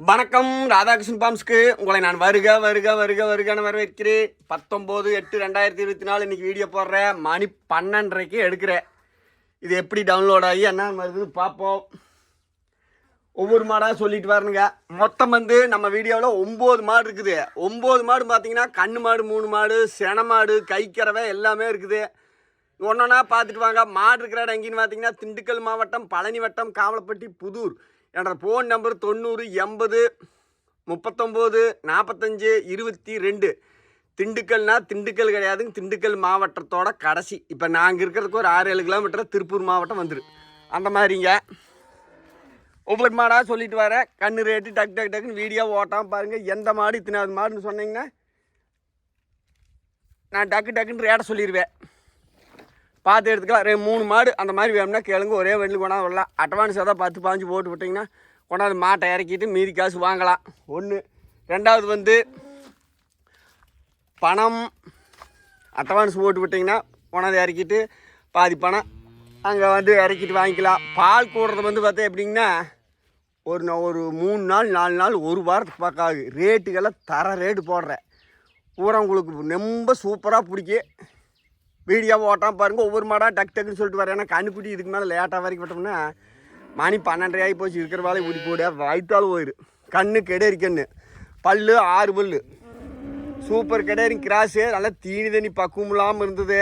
வணக்கம் ராதாகிருஷ்ணன் பாம்ஸ்க்கு. உங்களை நான் வருக வருக வருக வருகன்னு வரவேற்கிறேன். பத்தொம்போது எட்டு ரெண்டாயிரத்தி இருபத்தி நாலு இன்னைக்கு வீடியோ போடுறேன். மணி பன்னெண்டரைக்கு எடுக்கிறேன். இது எப்படி டவுன்லோட் ஆகி என்ன வருது பார்ப்போம். ஒவ்வொரு மாடாக சொல்லிட்டு வரணுங்க. மொத்தம் வந்து நம்ம வீடியோவில் ஒம்பது மாடு இருக்குது. ஒம்பது மாடு பார்த்தீங்கன்னா கண்ணு மாடு மூணு மாடு சென மாடு கைக்கறவை எல்லாமே இருக்குது. ஒன்றொன்னா பார்த்துட்டு வாங்க. மாடு இருக்கிற இடம் எங்கேன்னு பார்த்தீங்கன்னா திண்டுக்கல் மாவட்டம் பழனி வட்டம் காவலப்பட்டி புதூர். என்னோடய ஃபோன் நம்பர் தொண்ணூறு எண்பது முப்பத்தொம்போது நாற்பத்தஞ்சு இருபத்தி ரெண்டு. திண்டுக்கல்னா திண்டுக்கல் கிடையாதுங்க. திண்டுக்கல் மாவட்டத்தோட கடைசி. இப்போ நாங்கள் இருக்கிறதுக்கு ஒரு ஆறு ஏழு கிலோமீட்டர் திருப்பூர் மாவட்டம் வந்துரு. அந்த மாதிரிங்க. ஒவ்வொரு மாடாக சொல்லிட்டு வரேன். கண்ணு ரேட்டு டக் டக் டக்குன்னு வீடியோ ஓட்டாமல் பாருங்கள் எந்த மாடு இத்தனாவது மாடுன்னு சொன்னீங்கன்னா நான் டக்கு டக்குன்னு ரேட்டை சொல்லிடுவேன் பார்த்து எடுத்துக்கலாம். ரெண்டு மூணு மாடு அந்த மாதிரி வேணும்னா கிழங்கு ஒரே வண்டியில் கொண்டாந்து விடலாம். அட்வான்ஸாக தான் பத்து பாஞ்சு போட்டு விட்டிங்கன்னா கொண்டாந்து மாட்டை இறக்கிட்டு மீதி காசு வாங்கலாம். ஒன்று ரெண்டாவது வந்து பணம் அட்வான்ஸ் போட்டு விட்டிங்கன்னா கொண்டாந்து இறக்கிட்டு பாதி பணம் அங்கே வந்து இறக்கிட்டு வாங்கிக்கலாம். பால் கூடுறது வந்து பார்த்தா எப்படிங்கன்னா ஒரு நான் ஒரு மூணு நாள் நாலு நாள் ஒரு வாரத்துக்கு பார்க்காது ரேட்டுக்கெல்லாம் தர ரேட்டு போடுறேன். பூரா உங்களுக்கு ரொம்ப சூப்பராக பிடிக்கும். வீடியோ ஓட்டாம பாருங்கள் ஒவ்வொரு மாடாக டக் டக்குன்னு சொல்லிட்டு வரேன் ஏன்னா கண்ணுக்குட்டி இதுக்கு மேலே லேட்டாக வரைக்கும் விட்டோம்னா மணி பன்னெண்டரை ஆகி போச்சு. இருக்கிற வேலை ஊடி போடு வயிற்றால் போயிடு கண்ணு கெடேரி கண்ணு. பல்லு ஆறு பல்லு. சூப்பர் கெடேரி கிராஸு. நல்லா தீனி தண்ணி பக்குவம் இல்லாமல் இருந்தது.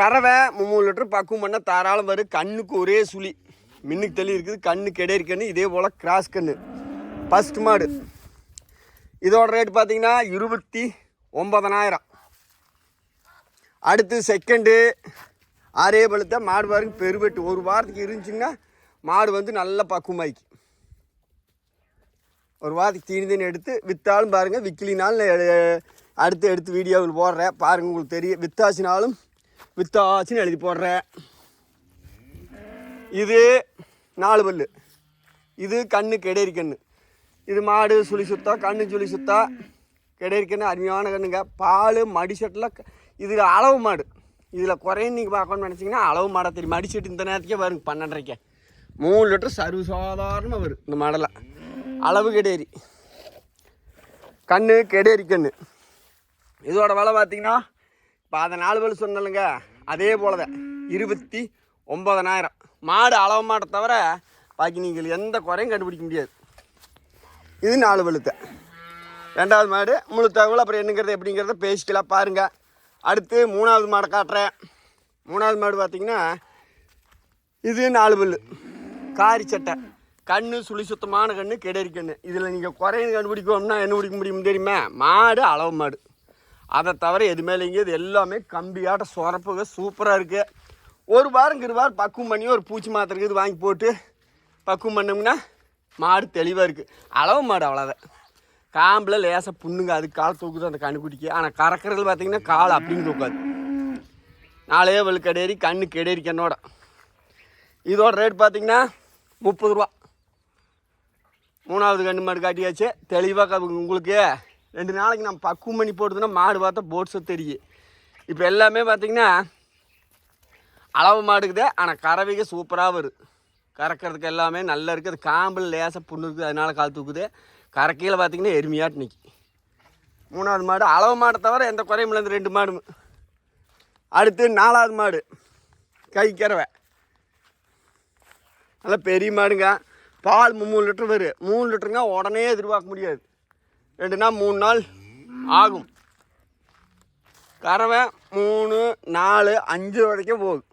கறவை மூணு லிட்டர் பக்குவம் பண்ணால் தாராளம் வரும் கண்ணுக்கு ஒரே சுழி. மின்னுக்கு தள்ளி இருக்குது கண்ணு கெடேரி கண்ணு. இதே போல் கிராஸ் கண்ணு. ஃபஸ்ட் மாடு. இதோட ரேட் பார்த்தீங்கன்னா இருபத்தி ஒன்பதனாயிரம். அடுத்து செகண்டு ஆறே பழுத்த மாடு பாருங்க பெருவெட்டு. ஒரு வாரத்துக்கு இருந்துச்சுன்னா மாடு வந்து நல்லா பக்குமாய்க்கு ஒரு வாரத்துக்கு தீனி தீனி எடுத்து விற்றாலும் பாருங்கள் விற்கலினாலும் அடுத்து எடுத்து வீடியோவில் போடுறேன். பாருங்கள் உங்களுக்கு தெரியும். வித்தாச்சினாலும் வித்தாச்சின்னு எழுதி போடுறேன். இது நாலு பல் இது கண்ணு கெடேரி கண்ணு. இது மாடு சுழி சுத்தா கண்ணு சுழி சுத்தா. கெடேரி அருமையான கண்ணுங்க. பால் மடிசெட்டில் இதில் அளவு மாடு. இதில் குறையும் நீங்கள் பார்க்கணும்னு நினச்சிங்கன்னா அளவு மாடை தெரியும். மடிசெட்டு இந்த நேரத்துக்கே வருங்க பன்னெண்டரைக்கே. மூணு லிட்டர் சர்வசாதாரணமாக வரும் இந்த மாடெல்லாம். அளவு கெடேரி. கண்ணு கெடேரி கண்ணு. இதோட விலை பார்த்தீங்கன்னா இப்போ அதை நாலு வேலை சொன்னலுங்க அதே போல தான் இருபத்தி ஒம்பதனாயிரம் மாடு அளவு மாட்டை தவிர பாக்கி நீங்கள் எந்த குறையும் கண்டுபிடிக்க முடியாது. இது நாலு வெளுத்த ரெண்டாவது மாடு முழு தகவல் அப்புறம் என்னங்கிறது எப்படிங்கிறத பேசிக்கலாம் பாருங்கள் அடுத்து மூணாவது மாடை காட்டுறேன். மூணாவது மாடு பார்த்தீங்கன்னா இது நாலு பல்லு. காரி சட்டை. கண் சுழி சுத்தமான கண் கெடரி கண் இதில் நீங்கள் குறையும் கண்டுபிடிக்கணும்னா என்ன பிடிக்க முடியும் தெரியுமா? மாடு அளவு மாடு. அதை தவிர எதுவுமே இல்லைங்க. இது எல்லாமே கம்பியாட்ட சுரப்புக சூப்பராக இருக்குது ஒரு வாரம் இரு வாரம் பக்குவம் பண்ணி ஒரு பூச்சி மாத்திரை இது வாங்கி போட்டு பக்குவம் பண்ணோம்னா மாடு தெளிவாக இருக்குது அளவு மாடு அவ்வளோதான் காம்பில் லேசாக புண்ணுங்க. அது கால் தூக்குது அந்த கண்ணுக்குட்டிக்கு. ஆனால் கறக்கிறது பார்த்தீங்கன்னா கால் அப்படின்னு தூக்காது. நாலே வலு கடையேறி கண்ணு கெடேரி கண்ணோட. இதோட ரேட் பார்த்தீங்கன்னா முப்பது ரூபா. மூணாவது கண்ணு மாடு காட்டியாச்சு. தெளிவாக உங்களுக்கு ரெண்டு நாளைக்கு நம்ம பக்குவம் பண்ணி போட்டுதுன்னா மாடு பார்த்தா போட்ஸை தெரியும் இப்போ எல்லாமே பார்த்திங்கன்னா அளவு மாடுக்குதே. ஆனால் கறவைக்கு சூப்பராக வரும். கறக்கிறதுக்கு எல்லாமே நல்லா இருக்குது அது காம்பில் லேசாக புண்ணு இருக்குது. அதனால கால் தூக்குது. கறக்கையில் பார்த்தீங்கன்னா எருமையாட்டு நிற்கி மூணாவது மாடு அளவு மாடை தவிர எந்த குறையும் இல்லை ரெண்டு மாடு. அடுத்து நாலாவது மாடு கை கறவை. நல்லா பெரிய மாடுங்க. பால் மூணு லிட்டர் வரும் மூணு லிட்டருங்க உடனே எதிர்பார்க்க முடியாது. ரெண்டு நாள் மூணு நாள் ஆகும். கறவை மூணு நாலு அஞ்சு வரைக்கும் போகும்.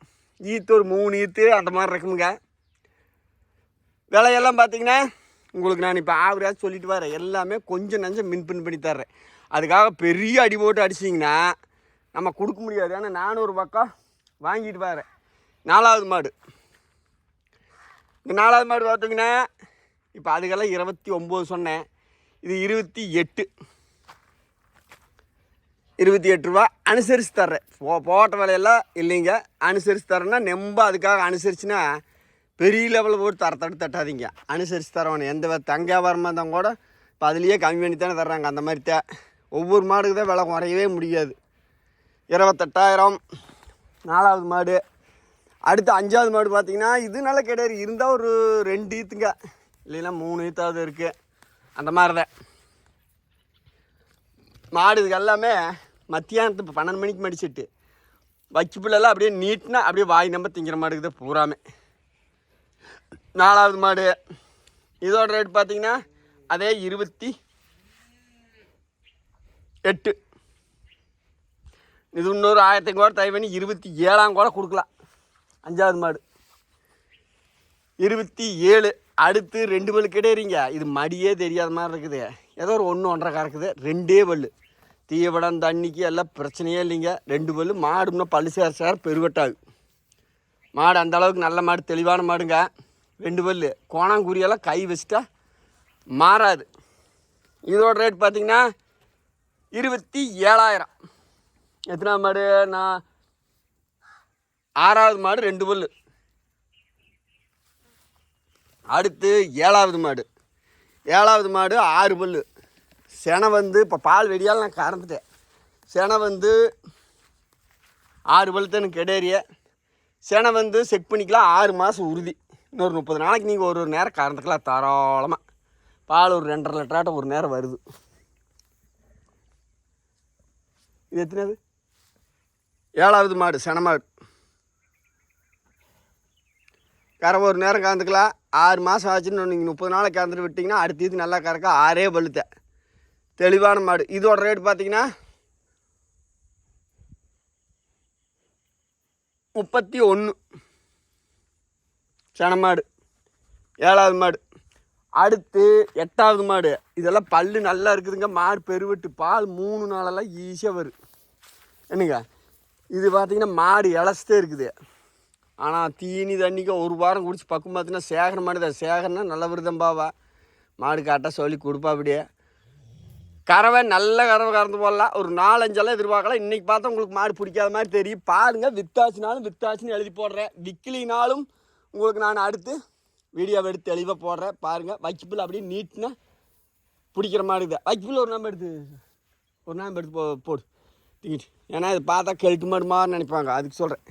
ஈத்து ஒரு மூணு ஈத்து அந்த மாதிரி இருக்குங்க விலையெல்லாம் பார்த்தீங்கன்னா உங்களுக்கு நான் இப்போ ஆவரேஜ் சொல்லிட்டு வரேன். எல்லாமே கொஞ்சம் நஞ்சம் மின்பின் பண்ணி தர்றேன். அதுக்காக பெரிய அடி போட்டு அடிச்சிங்கன்னா நம்ம கொடுக்க முடியாது. ஏன்னா நானூறு பக்கம் வாங்கிட்டு வரேன். நாலாவது மாடு. இந்த நாலாவது மாடு பார்த்தீங்கன்னா இப்போ அதுக்கெல்லாம் இருபத்தி ஒம்பது சொன்னேன். இது இருபத்தி எட்டு. இருபத்தி எட்டு ரூபா அனுசரித்து தர்றேன். போ போட்ட விலையெல்லாம் இல்லைங்க. அனுசரித்து தரேன்னா நெம்ப அதுக்காக அனுசரிச்சுன்னா பெரிய லெவலில் போட்டு தர தட்டு தட்டாதீங்க. அனுசரித்து தரணும். எந்த தங்க வியாபாரமாக இருந்தால் கூட இப்போ அதுலேயே கம்மி பண்ணி தானே தர்றாங்க. அந்த மாதிரி தே ஒவ்வொரு மாடுக்கு தான் விலை குறையவே முடியாது. இருபத்தெட்டாயிரம். நாலாவது மாடு. அடுத்து அஞ்சாவது மாடு பார்த்தீங்கன்னா இது நல்ல கிடையாது. இருந்தால் ஒரு ரெண்டு ஈத்துங்க. இல்லைன்னா மூணு ஈத்தாவது இருக்குது அந்த மாதிரி தான் மாடு இதுக்கு எல்லாமே மத்தியானத்து இப்போ பன்னெண்டு மணிக்கு மடிச்சிட்டு. வச்சு பிள்ளைலாம் அப்படியே நீட்னா அப்படியே வாய் நம்ப திங்கிற மாடுக்கு தான் பூராமே. நாலாவது மாடு. இதோட ரேட் பார்த்தீங்கன்னா அதே இருபத்தி எட்டு. இது இன்னொரு ஆயிரத்தி கூட தயவு பண்ணி இருபத்தி ஏழாம் கூட கொடுக்கலாம். அஞ்சாவது மாடு. இருபத்தி ஏழு. அடுத்து ரெண்டு பல்லு கிடையாதுங்க இது மடியே தெரியாத மாதிரி இருக்குது. ஏதோ ஒரு ஒன்று ஒன்றரை கறக்குது. ரெண்டே பல்லு. தீவடம் தண்ணிக்கு எல்லாம் பிரச்சனையே இல்லைங்க. ரெண்டு பல்லு. மாடு பல்லு சேர சேர பெருவட்டாகு மாடு அந்த அளவுக்கு நல்ல மாடு தெளிவான மாடுங்க. ரெண்டு பல்லு. கோணாங்குரியெல்லாம் கை வச்சுட்டா மாறாது. இதோட ரேட் பார்த்திங்கன்னா இருபத்தி ஏழாயிரம் எத்தனா மாடு? நான் ஆறாவது மாடு ரெண்டு பல்லு. அடுத்து ஏழாவது மாடு. ஏழாவது மாடு ஆறு பல்லு. செனை வந்து இப்போ பால் வெடியால் நான் கறந்துட்டேன். செனை வந்து ஆறு பல்லு தான் கிடையாது செனை வந்து செக் பண்ணிக்கலாம் ஆறு மாதம் உறுதி. இன்னொரு முப்பது நாளைக்கு நீங்கள் ஒரு ஒரு நேரம் கறந்துக்கலாம் தாராளமாக பால் ஒரு ரெண்டரை லிட்டராட்டம் ஒரு நேரம் வருது. இது எத்தனாவது ஏழாவது மாடு செனமாடு மாடு. ஒரு நேரம் கறந்துக்கலாம். ஆறு மாதம் ஆச்சுன்னு நீங்கள் முப்பது நாளைக்கு கறந்துட்டு விட்டிங்கன்னா அடுத்த இது நல்லா கறக்க ஆறே பழுத்த தெளிவான மாடு. இதோட ரேட் பார்த்தீங்கன்னா முப்பத்தி ஒன்று சென மாடு ஏழாவது மாடு. அடுத்து எட்டாவது மாடு. இதெல்லாம் பல்லு நல்லா இருக்குதுங்க. மாடு பெருவெட்டு பால் மூணு நாளெல்லாம் ஈஸியாக வரும். என்னங்க? இது பார்த்திங்கன்னா மாடு இளச்சிட்டே இருக்குது. ஆனால் தீனி தண்ணிக்கு ஒரு வாரம் குடிச்சு பக்கம் பார்த்தீங்கன்னா சேகரம் மாடு தான். சேகரம்னா நல்ல விருதம்பாவா மாடு காட்டாக சொல்லி கொடுப்பா அப்படியே. கறவை நல்ல கறவை கறந்து போடலாம். ஒரு நாலஞ்செல்லாம் எதிர்பார்க்கலாம். இன்றைக்கி பார்த்தா உங்களுக்கு மாடு பிடிக்காத மாதிரி தெரியும். பாருங்கள் வித்தாச்சுனாலும் வித்தாச்சுன்னு எழுதி போடுறேன். விக்கிலினாலும் உங்களுக்கு நான் அடுத்து வீடியோவை எடுத்து தெளிவாக போடுறேன். பாருங்கள் வைக்கிப்புல் அப்படியே நீட்னா பிடிக்கிற மாதிரி இருக்குது. வைக்கிப்புல் ஒரு நம்பர் எடுத்து ஒரு நம்பர் எடுத்து போ போடு. டிக்கெட் ஏன்னா இது பார்த்தா கெல்ட்டு மாடு மாதிரி நினைப்பாங்க. அதுக்கு சொல்கிறேன்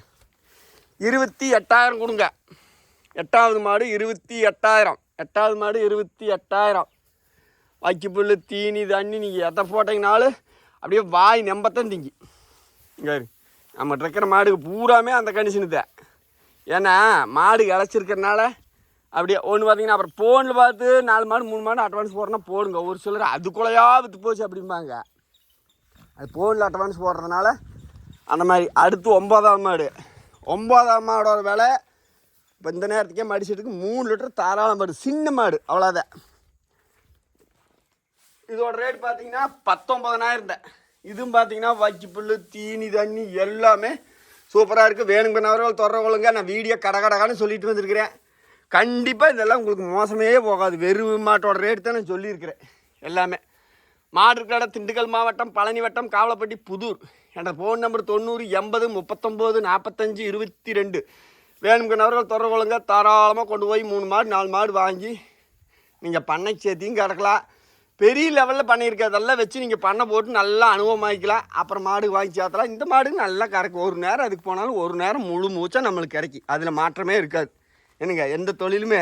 இருபத்தி எட்டாயிரம் கொடுங்க. எட்டாவது மாடு இருபத்தி எட்டாயிரம். எட்டாவது மாடு இருபத்தி எட்டாயிரம். வைக்கப்புல் தீனி தண்ணி நீங்கள் எதை போட்டிங்கனாலும் அப்படியே வாய் நம்பத்தான் திங்கி. இங்கே இரு. நம்ம இருக்கிற மாடுக்கு பூராமே அந்த கண்டிஷனு தான். ஏன்னா மாடு இழைச்சிருக்கிறனால அப்படியே ஒன்று பார்த்தீங்கன்னா அப்புறம் ஃபோனில் பார்த்து நாலு மாடு மூணு மாடு அட்வான்ஸ் போடுறேன்னா போடுங்க. ஒரு சிலர் அதுக்குள்ளேயா விற்று போச்சு அப்படிம்பாங்க. அது ஃபோனில் அட்வான்ஸ் போடுறதுனால அந்த மாதிரி அடுத்து ஒம்பதாம் மாடு. ஒம்பதாம் மாடோட விலை இப்போ இந்த நேரத்துக்கே மடிச்சதுக்கு மூணு லிட்டர் தாராளம் மாடு. சின்ன மாடு அவ்வளோதான் இதோட ரேட் பார்த்தீங்கன்னா பத்தொம்பதனாயிரம் தான். இதுவும் பார்த்தீங்கன்னா வச்சு புல் தீனி தண்ணி எல்லாமே சூப்பராக இருக்குது வேணுங்கிறவர்கள் தொடர்புகளுங்க நான் வீடியோ கடகடகான்னு சொல்லிட்டு வந்திருக்கிறேன். கண்டிப்பாக இதெல்லாம் உங்களுக்கு மோசமே போகாது. வெறும் மாட்டோட ரேட்டு தான் நான் சொல்லியிருக்கிறேன். எல்லாமே. மாடு திண்டுக்கல் மாவட்டம் பழனி வட்டம் காவலப்பட்டி புதூர். என்ற ஃபோன் நம்பர் தொண்ணூறு எண்பது முப்பத்தொம்போது நாற்பத்தஞ்சு இருபத்தி ரெண்டு வேணுங்கிறவர்கள் தொடர்பு தாராளமாக கொண்டு போய் மூணு மாடு நாலு மாடு வாங்கி நீங்கள் பண்ணை சேர்த்தியும் கிடக்கலாம். பெரிய லெவலில் பண்ணியிருக்கிறதெல்லாம் வச்சு நீங்கள் பண்ணை போட்டு நல்லா அனுபவமாக்கிக்கலாம். அப்புறம் மாடு வாங்கி சேர்த்தலாம் இந்த மாடுக்கு நல்லா கறக்கும். ஒரு நேரம் அதுக்கு போனாலும் ஒரு நேரம் முழு மூச்சாக நம்மளுக்கு கிடைக்கும் அதில் மாற்றமே இருக்காது. என்னங்க எந்த தொழிலுமே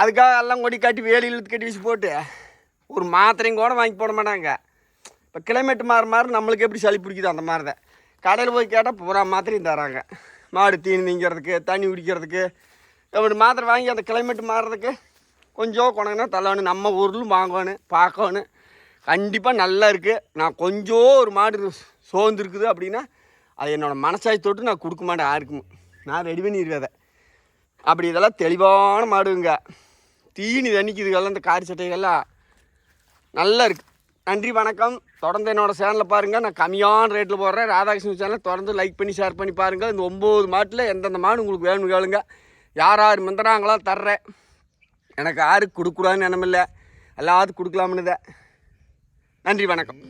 அதுக்காக எல்லாம் கொடி காட்டி வேலி இழுத்து கட்டி வச்சு போட்டு ஒரு மாத்திரையும் கூட வாங்கி போட மாட்டாங்க. இப்போ கிளைமேட் மாற மாற நம்மளுக்கு எப்படி சளி பிடிக்குது அந்த மாதிரி தான் கடையில் போய் கேட்டால் பூரா மாத்திரையும் தராங்க. மாடு தீனி நீங்கிறதுக்கு தண்ணி குடிக்கிறதுக்கு ஒரு மாத்திரை வாங்கி அந்த கிளைமேட் மாறுறதுக்கு கொஞ்சம் கொணங்கினா தள்ளணும் நம்ம ஊர்லும் வாங்கணும் பார்க்கணும். கண்டிப்பாக நல்லா இருக்குது நான் கொஞ்சம் ஒரு மாடு சோர்ந்துருக்குது அப்படின்னா அது என்னோடய மனசாய் தொட்டு நான் கொடுக்க மாட்டேன் யாருக்கும். நான் ரெடி பண்ணிடுவேன் அதை. அப்படி இதெல்லாம் தெளிவான மாடுங்க. தீனி தண்ணிக்குதுகள்லாம் இந்த காரி சட்டைகள்லாம் நல்லா இருக்குது நன்றி வணக்கம். தொடர்ந்து என்னோட சேனலில் பாருங்கள் நான் கம்மியான ரேட்டில் போடுறேன். ராதாகிருஷ்ணன் சேனல் தொடர்ந்து லைக் பண்ணி ஷேர் பண்ணி பாருங்கள் இந்த ஒம்பது மாட்டில் எந்தெந்த மாடு உங்களுக்கு வேணும் கேளுங்க. யார் யார் மந்திராங்களோ தர்றேன். எனக்கு யாருக்கு கொடுக்கூடாதுன்னு எண்ணமில்லை. எல்லாத்துக்கும் கொடுக்கலாம்னு தான் நன்றி வணக்கம்.